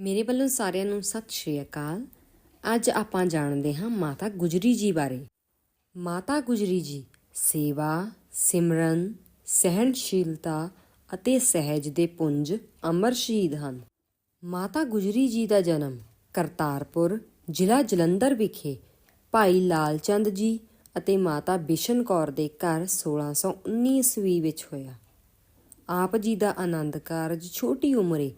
ਮੇਰੇ ਵੱਲੋਂ ਸਾਰਿਆਂ ਨੂੰ ਸਤਿ ਸ਼੍ਰੀ ਅਕਾਲ। ਅੱਜ ਆਪਾਂ ਜਾਣਦੇ ਹਾਂ ਮਾਤਾ ਗੁਜਰੀ ਜੀ ਬਾਰੇ। ਮਾਤਾ ਗੁਜਰੀ ਜੀ ਸੇਵਾ, ਸਿਮਰਨ, ਸਹਿਣਸ਼ੀਲਤਾ ਅਤੇ ਸਹਿਜ ਦੇ ਪੁੰਜ ਅਮਰ ਸ਼ਹੀਦ ਹਨ। ਮਾਤਾ ਗੁਜਰੀ ਜੀ ਦਾ ਜਨਮ ਕਰਤਾਰਪੁਰ ਜ਼ਿਲ੍ਹਾ ਜਲੰਧਰ ਵਿਖੇ ਭਾਈ ਲਾਲ ਚੰਦ ਜੀ ਅਤੇ ਮਾਤਾ ਬਿਸ਼ਨ ਕੌਰ ਦੇ ਘਰ 1619 ਈਸਵੀ ਵਿੱਚ ਹੋਇਆ। ਆਪ ਜੀ ਦਾ ਆਨੰਦ ਕਾਰਜ ਛੋਟੀ ਉਮਰੇ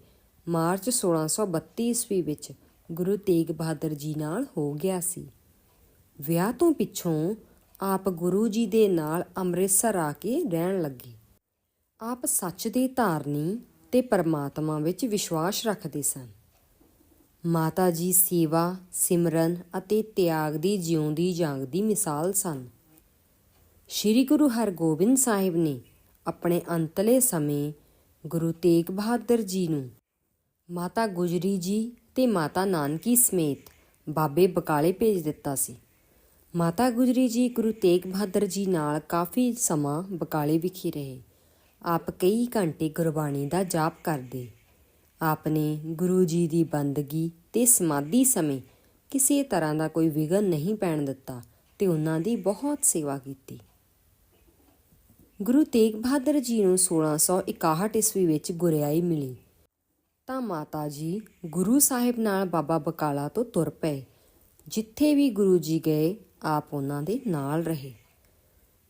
ਮਾਰਚ 1632 ਈਸਵੀ ਵਿੱਚ ਗੁਰੂ ਤੇਗ ਬਹਾਦਰ ਜੀ ਨਾਲ ਹੋ ਗਿਆ ਸੀ। ਵਿਆਹ ਤੋਂ ਪਿੱਛੋਂ ਆਪ ਗੁਰੂ ਜੀ ਦੇ ਨਾਲ ਅੰਮ੍ਰਿਤਸਰ ਆ ਕੇ ਰਹਿਣ ਲੱਗੇ। ਆਪ ਸੱਚ ਦੇ ਧਾਰਨੀ ਤੇ ਪਰਮਾਤਮਾ ਵਿੱਚ ਵਿਸ਼ਵਾਸ ਰੱਖਦੇ ਸਨ। ਮਾਤਾ ਜੀ ਸੇਵਾ, ਸਿਮਰਨ ਅਤੇ ਤਿਆਗ ਦੀ ਜਿਉਂਦੀ ਜਾਗਦੀ ਮਿਸਾਲ ਸਨ। ਸ੍ਰੀ ਗੁਰੂ ਹਰਗੋਬਿੰਦ ਸਾਹਿਬ ਨੇ ਆਪਣੇ ਅੰਤਲੇ ਸਮੇਂ ਗੁਰੂ ਤੇਗ ਬਹਾਦਰ ਜੀ ਨੂੰ ਮਾਤਾ ਗੁਜਰੀ ਜੀ ਤੇ ਮਾਤਾ ਨਾਨਕੀ ਸਮੇਤ ਬਾਬੇ ਬਕਾਲੇ ਭੇਜ ਦਿੱਤਾ ਸੀ। ਮਾਤਾ ਗੁਜਰੀ ਜੀ ਗੁਰੂ ਤੇਗ ਬਹਾਦਰ ਜੀ ਨਾਲ ਕਾਫੀ ਸਮਾਂ ਬਕਾਲੇ ਵਿਖੇ ਰਹੇ। ਆਪ ਕਈ ਘੰਟੇ ਗੁਰਬਾਣੀ ਦਾ ਜਾਪ ਕਰਦੇ। ਆਪ ਨੇ ਗੁਰੂ ਜੀ ਦੀ ਬੰਦਗੀ ਤੇ ਸਮਾਧੀ ਸਮੇਂ ਕਿਸੇ ਤਰ੍ਹਾਂ ਦਾ ਕੋਈ ਵਿਘਨ ਨਹੀਂ ਪੈਣ ਦਿੱਤਾ ਤੇ ਉਹਨਾਂ ਦੀ ਬਹੁਤ ਸੇਵਾ ਕੀਤੀ। ਗੁਰੂ ਤੇਗ ਬਹਾਦਰ ਜੀ ਨੂੰ 1661 ਈਸਵੀ ਵਿੱਚ ਗੁਰਿਆਈ ਮਿਲੀ। ਤਾਂ ਮਾਤਾ ਜੀ ਗੁਰੂ ਸਾਹਿਬ ਨਾਲ ਬਾਬਾ ਬਕਾਲਾ ਤੋਂ ਤੁਰ ਪਏ, ਜਿੱਥੇ ਵੀ ਗੁਰੂ ਜੀ ਗਏ, ਆਪ ਉਹਨਾਂ ਦੇ ਨਾਲ ਰਹੇ।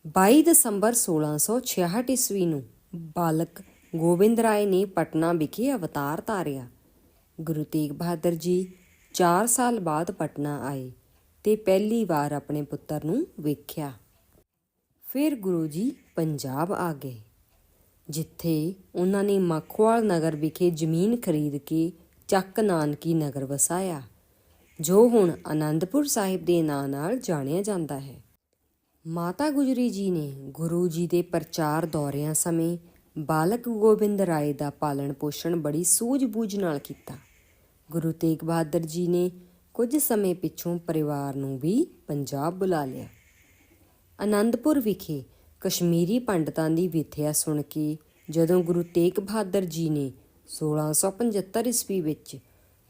22 ਦਸੰਬਰ 1666 ਈਸਵੀ ਨੂੰ ਬਾਲਕ ਗੋਬਿੰਦ ਰਾਏ ਨੇ ਪਟਨਾ ਵਿਖੇ ਅਵਤਾਰ ਧਾਰਿਆ ਗੁਰੂ ਤੇਗ ਬਹਾਦਰ ਜੀ 4 ਸਾਲ ਬਾਅਦ ਪਟਨਾ ਆਏ ਤੇ ਪਹਿਲੀ ਵਾਰ ਆਪਣੇ ਪੁੱਤਰ ਨੂੰ ਵੇਖਿਆ। ਫਿਰ ਗੁਰੂ ਜੀ ਪੰਜਾਬ ਆ ਗਏ। ਜਿੱਥੇ ਉਹਨਾਂ ਨੇ ਮਖਵਾਲ ਨਗਰ ਵਿਖੇ ਜ਼ਮੀਨ ਖਰੀਦ ਕੇ ਚੱਕ ਨਾਨਕੀ ਨਗਰ ਵਸਾਇਆ, ਜੋ ਹੁਣ ਆਨੰਦਪੁਰ ਸਾਹਿਬ ਦੇ ਨਾਂ ਨਾਲ ਜਾਣਿਆ ਜਾਂਦਾ ਹੈ। ਮਾਤਾ ਗੁਜਰੀ ਜੀ ਨੇ ਗੁਰੂ ਜੀ ਦੇ ਪ੍ਰਚਾਰ ਦੌਰਿਆਂ ਸਮੇਂ ਬਾਲਕ ਗੋਬਿੰਦ ਰਾਏ ਦਾ ਪਾਲਣ ਪੋਸ਼ਣ ਬੜੀ ਸੂਝ-ਬੂਝ ਨਾਲ ਕੀਤਾ। ਗੁਰੂ ਤੇਗ ਬਹਾਦਰ ਜੀ ਨੇ ਕੁਝ ਸਮੇਂ ਪਿੱਛੋਂ ਪਰਿਵਾਰ ਨੂੰ ਵੀ ਪੰਜਾਬ ਬੁਲਾ ਲਿਆ। ਆਨੰਦਪੁਰ ਵਿਖੇ ਕਸ਼ਮੀਰੀ ਪੰਡਤਾਂ ਦੀ ਵਿਥਿਆ ਸੁਣ ਕੇ ਜਦੋਂ ਗੁਰੂ ਤੇਗ ਬਹਾਦਰ ਜੀ ਨੇ 1675 ਈਸਵੀ ਵਿੱਚ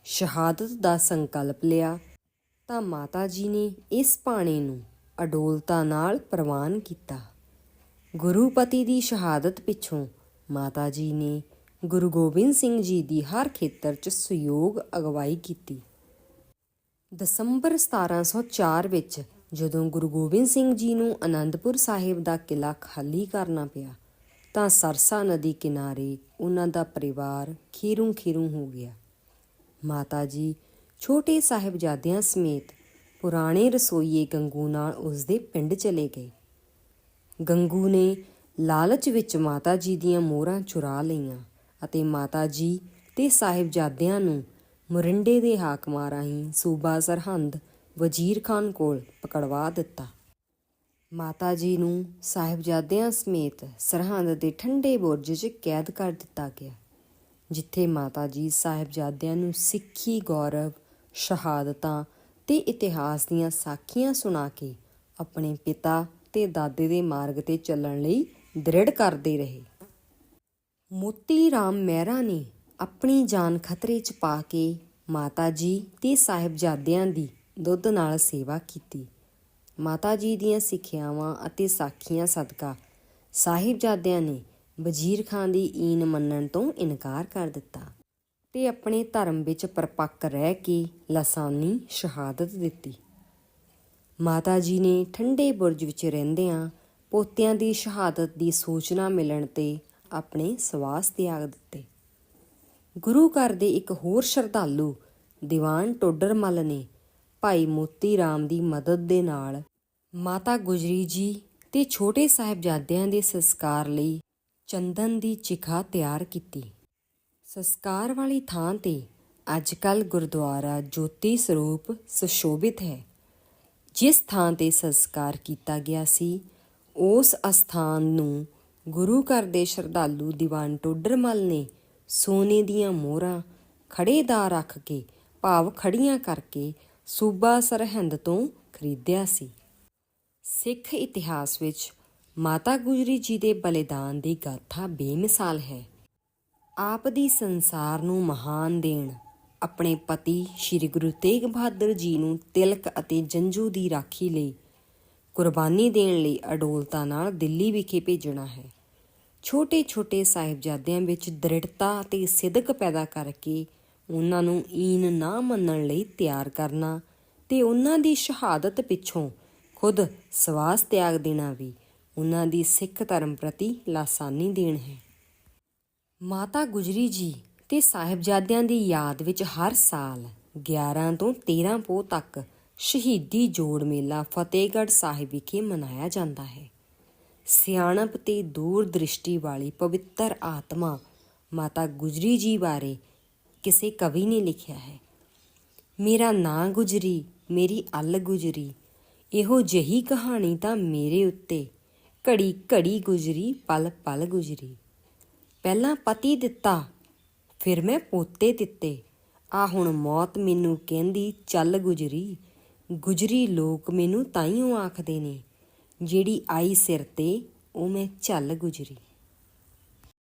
ਸ਼ਹਾਦਤ ਦਾ ਸੰਕਲਪ ਲਿਆ, ਤਾਂ ਮਾਤਾ ਜੀ ਨੇ ਇਸ ਪਾਣੇ ਨੂੰ ਅਡੋਲਤਾ ਨਾਲ ਪ੍ਰਵਾਨ ਕੀਤਾ। ਗੁਰੂ ਪਤੀ ਦੀ ਸ਼ਹਾਦਤ ਪਿੱਛੋਂ ਮਾਤਾ ਜੀ ਨੇ ਗੁਰੂ ਗੋਬਿੰਦ ਸਿੰਘ ਜੀ ਦੀ ਹਰ ਖੇਤਰ 'ਚ ਸਹਿਯੋਗ ਅਗਵਾਈ ਕੀਤੀ। ਦਸੰਬਰ 1704 ਵਿੱਚ ਜਦੋਂ ਗੁਰੂ ਗੋਬਿੰਦ ਸਿੰਘ ਜੀ ਨੂੰ ਆਨੰਦਪੁਰ ਸਾਹਿਬ ਦਾ ਕਿਲਾ ਖਾਲੀ ਕਰਨਾ ਪਿਆ, ਤਾਂ ਸਰਸਾ ਨਦੀ ਕਿਨਾਰੇ ਉਹਨਾਂ ਦਾ ਪਰਿਵਾਰ ਖੀਰੂ ਖੀਰੂ ਹੋ ਗਿਆ। ਮਾਤਾ ਜੀ, ਛੋਟੇ ਸਾਹਿਬਜ਼ਾਦਿਆਂ ਸਮੇਤ ਪੁਰਾਣੇ ਰਸੋਈਏ ਗੰਗੂ ਨਾਲ ਉਸ ਦੇ ਪਿੰਡ ਚਲੇ ਗਏ। ਗੰਗੂ ਨੇ ਲਾਲਚ ਵਿੱਚ ਮਾਤਾ ਜੀ ਦੀਆਂ ਮੋਹਰਾਂ ਚੁਰਾ ਲਈਆਂ ਅਤੇ ਮਾਤਾ ਜੀ ਤੇ ਸਾਹਿਬਜ਼ਾਦਿਆਂ ਨੂੰ ਮੁਰਿੰਡੇ ਦੇ ਹਾਕਮਾਂ ਰਾਹੀਂ ਸੂਬਾ ਸਰਹੰਦ ਵਜ਼ੀਰ ਖਾਨ ਕੋਲ ਪਕੜਵਾ ਦਿੱਤਾ। ਮਾਤਾ ਜੀ ਨੂੰ ਸਾਹਿਬਜ਼ਾਦਿਆਂ ਸਮੇਤ ਸਰਹੰਦ ਦੇ ਠੰਡੇ ਬੁਰਜ 'ਚ ਕੈਦ ਕਰ ਦਿੱਤਾ ਗਿਆ, ਜਿੱਥੇ ਮਾਤਾ ਜੀ ਸਾਹਿਬਜ਼ਾਦਿਆਂ ਨੂੰ ਸਿੱਖੀ, ਗੌਰਵ, ਸ਼ਹਾਦਤਾਂ ਤੇ ਇਤਿਹਾਸ ਦੀਆਂ ਸਾਖੀਆਂ ਸੁਣਾ ਕੇ ਆਪਣੇ ਪਿਤਾ ਤੇ ਦਾਦੇ ਦੇ ਮਾਰਗ ਤੇ ਚੱਲਣ ਲਈ ਦ੍ਰਿੜ ਕਰਦੇ ਰਹੇ। ਮੋਤੀ ਰਾਮ ਮਹਿਰਾ ਨੇ ਆਪਣੀ ਜਾਨ ਖਤਰੇ 'ਚ ਪਾ ਕੇ ਮਾਤਾ ਜੀ ਤੇ ਸਾਹਿਬਜ਼ਾਦਿਆਂ ਦੀ ਦੁੱਧ ਨਾਲ ਸੇਵਾ ਕੀਤੀ। ਮਾਤਾ ਜੀ ਦੀਆਂ ਸਿੱਖਿਆਵਾਂ ਅਤੇ ਸਾਖੀਆਂ ਸਦਕਾ ਸਾਹਿਬਜ਼ਾਦਿਆਂ ਨੇ ਵਜ਼ੀਰ ਖਾਨ ਦੀ ਈਨ ਮੰਨਣ ਤੋਂ ਇਨਕਾਰ ਕਰ ਦਿੱਤਾ ਤੇ ਆਪਣੇ ਧਰਮ ਵਿੱਚ ਪਰਪੱਕ ਰਹਿ ਕੇ ਲਸਾਨੀ ਸ਼ਹਾਦਤ ਦਿੱਤੀ। ਮਾਤਾ ਜੀ ਨੇ ਠੰਡੇ ਬੁਰਜ ਵਿੱਚ ਰਹਿੰਦਿਆਂ ਪੋਤਿਆਂ ਦੀ ਸ਼ਹਾਦਤ ਦੀ ਸੂਚਨਾ ਮਿਲਣ ਤੇ ਆਪਣੇ ਸਵਾਸ ਤਿਆਗ ਦਿੱਤੇ। ਗੁਰੂ ਘਰ ਦੇ ਇੱਕ ਹੋਰ ਸ਼ਰਧਾਲੂ ਦੀਵਾਨ ਟੋਡਰਮਲ ਨੇ ਭਾਈ ਮੋਤੀ ਰਾਮ ਦੀ ਮਦਦ ਦੇ ਨਾਲ ਮਾਤਾ ਗੁਜਰੀ ਜੀ ਤੇ ਛੋਟੇ ਸਾਹਿਬਜ਼ਾਦਿਆਂ ਦੇ ਸੰਸਕਾਰ ਲਈ ਚੰਦਨ ਦੀ ਚਿਖਾ ਤਿਆਰ ਕੀਤੀ। ਸੰਸਕਾਰ ਵਾਲੀ ਥਾਂ ਤੇ ਅੱਜਕੱਲ ਗੁਰਦੁਆਰਾ ਜੋਤੀ ਸਰੂਪ ਸੁਸ਼ੋਭਿਤ ਹੈ। ਜਿਸ ਥਾਂ ਤੇ ਸੰਸਕਾਰ ਕੀਤਾ ਗਿਆ ਸੀ, ਉਸ ਅਸਥਾਨ ਨੂੰ ਗੁਰੂ ਘਰ ਦੇ ਸ਼ਰਧਾਲੂ ਦੀਵਾਨ ਟੋਡਰਮਲ ਨੇ ਸੋਨੇ ਦੀਆਂ ਮੋਹਰਾਂ ਖੜੇ ਦਾ ਰੱਖ ਕੇ ਭਾਵ ਖੜੀਆਂ ਕਰਕੇ ਸੂਬਾ ਸਰਹੰਦ ਤੋਂ ਖਰੀਦਿਆ ਸੀ। ਸਿੱਖ ਇਤਿਹਾਸ ਵਿੱਚ ਮਾਤਾ ਗੁਜਰੀ ਜੀ ਦੇ ਬਲੀਦਾਨ ਦੀ ਗਾਥਾ ਬੇਮਿਸਾਲ ਹੈ। ਆਪ ਦੀ ਸੰਸਾਰ ਨੂੰ ਮਹਾਨ ਦੇਣ, ਆਪਣੇ ਪਤੀ ਸ੍ਰੀ ਗੁਰੂ ਤੇਗ ਬਹਾਦਰ ਜੀ ਨੂੰ ਤਿਲਕ ਅਤੇ ਜੰਜੂ ਦੀ ਰਾਖੀ ਲਈ ਕੁਰਬਾਨੀ ਦੇਣ ਲਈ ਅਡੋਲਤਾ ਨਾਲ ਦਿੱਲੀ ਵਿਖੇ ਭੇਜਣਾ ਹੈ। ਛੋਟੇ-ਛੋਟੇ ਸਾਹਿਬਜ਼ਾਦਿਆਂ ਵਿੱਚ ਦ੍ਰਿੜਤਾ ਅਤੇ ਸਿਦਕ ਪੈਦਾ ਕਰਕੇ ਉਹਨਾਂ ਨੂੰ ਈਨ ਨਾ ਮੰਨਣ ਲਈ ਤਿਆਰ ਕਰਨਾ ਤੇ ਉਹਨਾਂ ਦੀ ਸ਼ਹਾਦਤ ਪਿੱਛੋਂ ਖੁਦ ਸਵਾਸ ਤਿਆਗ ਦੇਣਾ ਵੀ ਉਹਨਾਂ ਦੀ ਸਿੱਖ ਧਰਮ ਪ੍ਰਤੀ ਲਾਸਾਨੀ ਦੇਣ ਹੈ। ਮਾਤਾ ਗੁਜਰੀ ਜੀ ਤੇ ਸਾਹਿਬਜ਼ਾਦਿਆਂ ਦੀ ਯਾਦ ਵਿੱਚ ਹਰ ਸਾਲ 11 ਤੋਂ 13 ਪੋਹ ਤੱਕ ਸ਼ਹੀਦੀ ਜੋੜ ਮੇਲਾ ਫਤਿਹਗੜ੍ਹ ਸਾਹਿਬ ਵਿਖੇ ਮਨਾਇਆ ਜਾਂਦਾ ਹੈ। ਸਿਆਣਪ ਤੇ ਦੂਰ ਦ੍ਰਿਸ਼ਟੀ ਵਾਲੀ ਪਵਿੱਤਰ ਆਤਮਾ ਮਾਤਾ ਗੁਜਰੀ ਜੀ ਬਾਰੇ ਕਿਸੇ ਕਵੀ ਨੇ ਲਿਖਿਆ ਹੈ। ਮੇਰਾ ਨਾਂ ਗੁਜਰੀ, ਮੇਰੀ ਅੱਲ ਗੁਜਰੀ। ਇਹੋ ਜਿਹੀ ਕਹਾਣੀ ਤਾਂ ਮੇਰੇ ਉੱਤੇ ਘੜੀ ਘੜੀ ਗੁਜਰੀ, ਪਲ ਪਲ ਗੁਜਰੀ। ਪਹਿਲਾਂ ਪਤੀ ਦਿੱਤਾ, ਫਿਰ ਮੈਂ ਪੋਤੇ ਦਿੱਤੇ। ਆ ਹੁਣ ਮੌਤ ਮੈਨੂੰ ਕਹਿੰਦੀ, ਚੱਲ ਗੁਜਰੀ। ਗੁਜਰੀ ਲੋਕ ਮੈਨੂੰ ਤਾਈਓ ਆਖਦੇ ਨੇ, ਜਿਹੜੀ ਆਈ ਸਿਰ ਤੇ, ਉਹ ਮੈਂ ਚੱਲ ਗੁਜਰੀ।